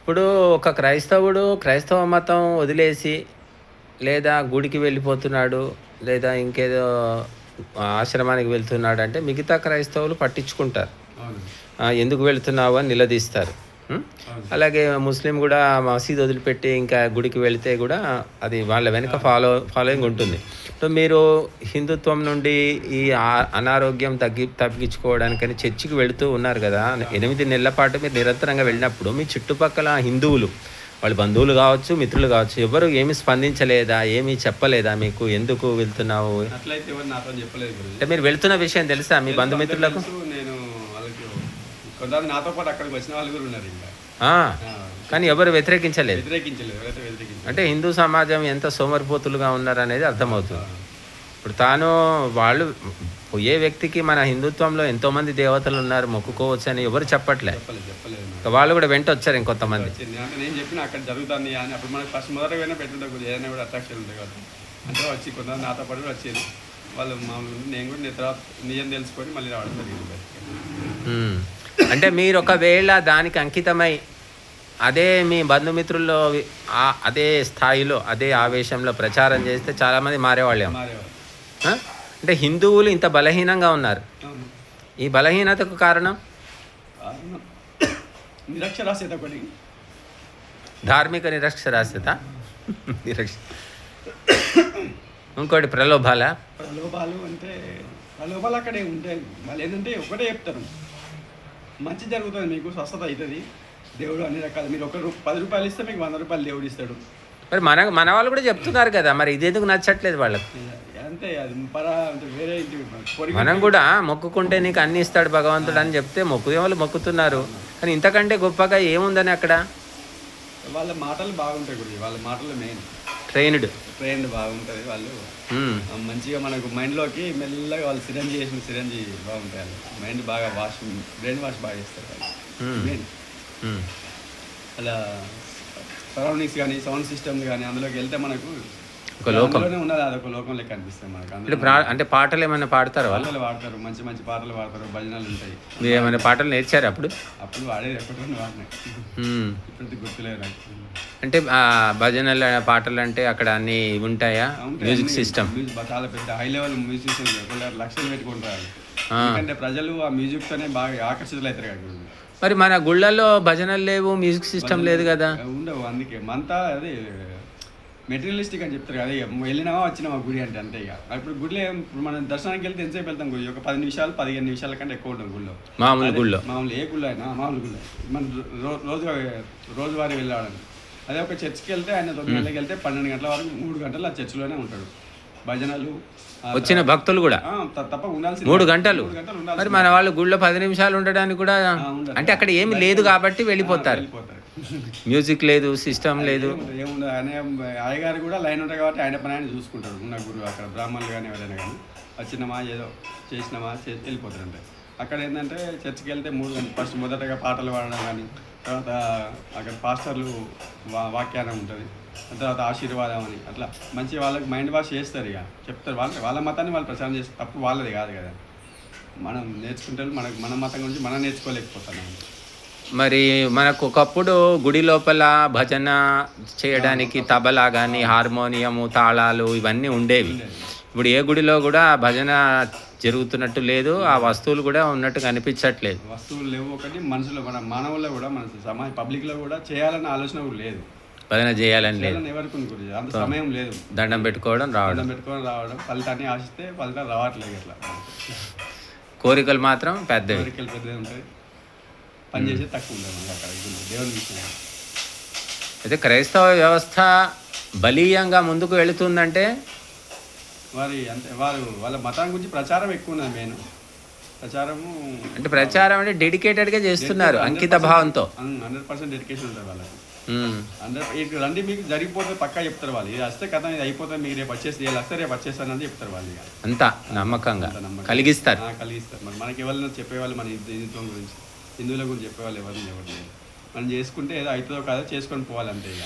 ఇప్పుడు ఒక క్రైస్తవుడు క్రైస్తవ మతం వదిలేసి లేదా గుడికి వెళ్ళిపోతున్నాడు లేదా ఇంకేదో ఆశ్రమానికి వెళ్తున్నాడు అంటే మిగతా క్రైస్తవులు పట్టించుకుంటారు ఎందుకు వెళ్తున్నావు అని నిలదీస్తారు? అలాగే ముస్లిం కూడా మసీద్ వదిలిపెట్టి ఇంకా గుడికి వెళితే కూడా అది వాళ్ళ వెనుక ఫాలో ఫాలోయింగ్ ఉంటుంది. సో మీరు హిందుత్వం నుండి ఈ అనారోగ్యం తగ్గి తగ్గించుకోవడానికని చర్చికి వెళుతూ ఉన్నారు కదా. ఎనిమిది నెలల పాటు మీరు నిరంతరంగా వెళ్ళినప్పుడు మీ చుట్టుపక్కల హిందువులు వాళ్ళ బంధువులు కావచ్చు మిత్రులు కావచ్చు ఎవరు ఏమి స్పందించలేదా? ఏమీ చెప్పలేదా మీకు? ఎందుకు వెళ్తున్నావు? అంటే మీరు వెళ్తున్న విషయం తెలుసా మీ బంధుమిత్రులకు? కొందరు నాతో పాటు అక్కడికి వచ్చిన వాళ్ళు కూడా ఉన్నారు ఇంకా. కానీ ఎవరు వ్యతిరేకించలేదు. వ్యతిరేకించలేదు అంటే హిందూ సమాజం ఎంత సోమరిపోతులుగా ఉన్నారనేది అర్థమవుతుంది. ఇప్పుడు తాను వాళ్ళు పోయే వ్యక్తికి మన హిందుత్వంలో ఎంతోమంది దేవతలు ఉన్నారు మొక్కుకోవచ్చు అని ఎవరు చెప్పట్లే. వాళ్ళు కూడా వెంట వచ్చారు ఇంకొంతమంది. నేను చెప్పిన అక్కడ జరుగుతుంది అని అప్పుడు మనకి ఫస్ట్ ఏదైనా కూడా అట్రాక్షన్ ఉంటుంది కాబట్టి. అంటే వచ్చి కొంతమంది నాతో పాటు వచ్చేది వాళ్ళు మామూలు. నేను కూడా నేను తర్వాత నిజం తెలుసుకొని మళ్ళీ రావడం జరిగింది. అంటే మీరు ఒకవేళ దానికి అంకితమై అదే మీ బంధుమిత్రుల్లో అదే స్థాయిలో అదే ఆవేశంలో ప్రచారం చేస్తే చాలామంది మారేవాళ్ళేమో. ఆ? అంటే హిందువులు ఇంత బలహీనంగా ఉన్నారు. ఈ బలహీనతకు కారణం? నిరక్షరాస్యత ధార్మిక నిరక్షరాస్యత? నిరక్ష ఇంకోటి ప్రలోభాల? ప్రలోభాలు అంటే ప్రలోభాలు అక్కడే ఉంటాయి వాళ్ళు ఏంటంటే ఒకటే చెప్తారు. మంచి జరుగుతుంది మీకు స్వస్థత అవుతుంది. దేవుడు అన్ని రకాలు మీరు ఒక రూ- పది రూపాయలు ఇస్తే మీకు వంద రూపాయలు దేవుడు ఇస్తాడు. మరి మన మన వాళ్ళు కూడా చెప్తున్నారు కదా మరి ఇది ఎందుకు నచ్చట్లేదు వాళ్ళకు? అంతే అది పరా వేరే మనం కూడా మొక్కుకుంటే నీకు అన్ని ఇస్తాడు భగవంతుడు అని చెప్తే మొక్కుదే వాళ్ళు మొక్కుతున్నారు. కానీ ఇంతకంటే గొప్పగా ఏముందని అక్కడ? వాళ్ళ మాటలు బాగుంటాయి గురించి వాళ్ళ మాటలు మెయిన్. ట్రైన్డ్ ట్రైన్ బాగుంటుంది వాళ్ళు. ఆ, మంచిగా మనకు మైండ్లోకి మెల్లగా వాళ్ళు సిరంజి చేసిన సిరంజి బాగుంటాయి వాళ్ళు మైండ్ బాగా వాష్ బ్రెయిన్ వాష్ బాగా చేస్తారు వాళ్ళు. మెయిన్ అలా సరౌండింగ్స్ కానీ సౌండ్ సిస్టమ్ కానీ అందులోకి వెళ్తే మనకు ఒక లోకం. ఉన్నది అదొక లోకం లెక్క అనిపిస్తుంది మనకు. అంటే ప్రా- అంటే పాటలు ఏమైనా పాడతారు వాళ్ళు? పాటలు పాడతారు మంచి మంచి పాటలు పాడతారు భజనలు ఉంటాయి. మీరు ఏమైనా పాటలు నేర్చారు అప్పుడు? అప్పుడు వాడేది ఎప్పటి వాడినాయి మ్మ్. ఇప్పుడు గుర్తులేదు నాకు. అంటే ఆ భజనలు పాటలు అంటే అక్కడ అన్ని ఉంటాయా? ఉంటాయి మ్యూజిక్ అన్ని. సిస్టమ్. మ్యూజిక్ బా- చాలా పెద్ద హై లెవెల్ మ్యూజిషియన్స్ కొందరు లక్షలు పెట్టుకుంటారు. ఎందుకంటే ప్రజలు ఆ మ్యూజిక్ తోనే బాగా ఆకర్షితులు అవుతారు కదా మరి మన గుళ్ళల్లో భజనలు లేవు మ్యూజిక్ సిస్టమ్ లేదు కదా? ఉండవు. అందుకే మంతా అది మెటీరియలిస్టిక్ అని చెప్తారు కదా ఇక వెళ్ళినామా వచ్చినామా గుడి అంటే అంతే ఇక. ఇప్పుడు గుడిలో ఇప్పుడు మనం దర్శనానికి వెళ్తే ఎంతసేపు వెళ్తాం గుడి? ఒక పది నిమిషాలు పదిహేను నిమిషాల కంటే ఎక్కువ ఉంటాం గుడిలో మామూలు గుళ్ళో. మామూలు ఏ గుళ్ళు అయినా మామూలు గుళ్ళు. మన రోజు రోజువారీ వెళ్ళాడని అదే ఒక చర్చ్కి వెళ్తే ఆయన తొమ్మిది గంటలకు వెళ్తే పన్నెండు గంటల వరకు మూడు గంటలు ఆ చర్చిలోనే ఉంటాడు. భజనలు వచ్చిన భక్తులు కూడా? తప్ప ఉండాల్సి మూడు గంటలు? మరి మన వాళ్ళు గుళ్ళో పది నిమిషాలు ఉండడానికి కూడా. అంటే అక్కడ ఏమి లేదు కాబట్టి వెళ్ళిపోతారు. వెళ్ళిపోతారు. మ్యూజిక్ లేదు సిస్టమ్ లేదు. అయ్యగారు కూడా లైన్ ఉంటాయి కాబట్టి ఆయన పని ఆయన చూసుకుంటాడు ఉన్న గురువు అక్కడ బ్రాహ్మణులు కానీ ఎవరైనా కానీ. వచ్చినామా ఏదో చేసినామా చే- వెళ్ళిపోతారు అంటే అక్కడ ఏంటంటే చర్చికి వెళ్తే మూడు ఫస్ట్ మొదటగా పాటలు పాడడం కానీ తర్వాత అక్కడ పాస్టర్లు వా వాక్యానం ఉంటుంది. తర్వాత ఆశీర్వాదం అని అట్లా. మంచి వాళ్ళకి మైండ్ వాష్ చేస్తారు ఇక. చెప్తారు వాళ్ళ. వాళ్ళ మతాన్ని వాళ్ళు ప్రచారం చేస్తారు తప్పు వాళ్ళది కాదు కదా. మనం నేర్చుకుంటే మనకు మన మతం గురించి మనం నేర్చుకోలేకపోతున్నాం. మరి మనకు ఒకప్పుడు గుడి లోపల భజన చేయడానికి తబలా కానీ హార్మోనియము తాళాలు ఇవన్నీ ఉండేవి. ఇప్పుడు ఏ గుడిలో కూడా భజన జరుగుతున్నట్టు లేదు ఆ వస్తువులు కూడా ఉన్నట్టు కనిపించట్లేదు వస్తువులు లేవు ఒకటి మనుషులు మన మానవుల్లో కూడా మన సమాజ పబ్లిక్లో కూడా చేయాలన్న ఆలోచన కూడా లేదు. భజన చేయాలని లేదు. చేయాలని అంత సమయం లేదు. దండం పెట్టుకోవడం రావడం. దండం పెట్టుకొని రావడం ఫలితాన్ని ఆశిస్తే ఫలితం రావట్లేదు ఇట్లా. కోరికలు మాత్రం పెద్దవి. కోరికలు పెద్దది ఉంటుంది పని చేసేది తక్కువ మనకి అక్కడ. దేవుని విషయం అయితే క్రైస్తవ వ్యవస్థ బలీయంగా ముందుకు వెళుతుందంటే? వారి అంతే వారు వాళ్ళ మతం గురించి ప్రచారం ఎక్కువ ఉన్నది మెయిన్. ప్రచారము అంటే ప్రచారం అంటే డెడికేటెడ్గా చేస్తున్నారు అంకిత భావంతో. హండ్రెడ్ పర్సెంట్ డెడికేషన్ ఉంటుంది వాళ్ళకి. ఇటు రండి మీకు జరిగిపోతే పక్కా చెప్తారు వాళ్ళు. ఇది వస్తే కథ ఇది అయిపోతే మీకు రేపు వచ్చేసి వీళ్ళు వస్తే రేపు వచ్చేస్తానని చెప్తారు వాళ్ళు అంతా నమ్మకంగా. కలిగిస్తారు. కలిగిస్తారు. మరి మనకి ఎవరైనా చెప్పేవాళ్ళు మన హిందూ- హిందుత్వం గురించి. హిందువుల గురించి చెప్పేవాళ్ళు ఎవరిని ఎవరిని. మనం చేసుకుంటే ఏదో అవుతుందో కాదో చేసుకొని పోవాలంటే ఇక.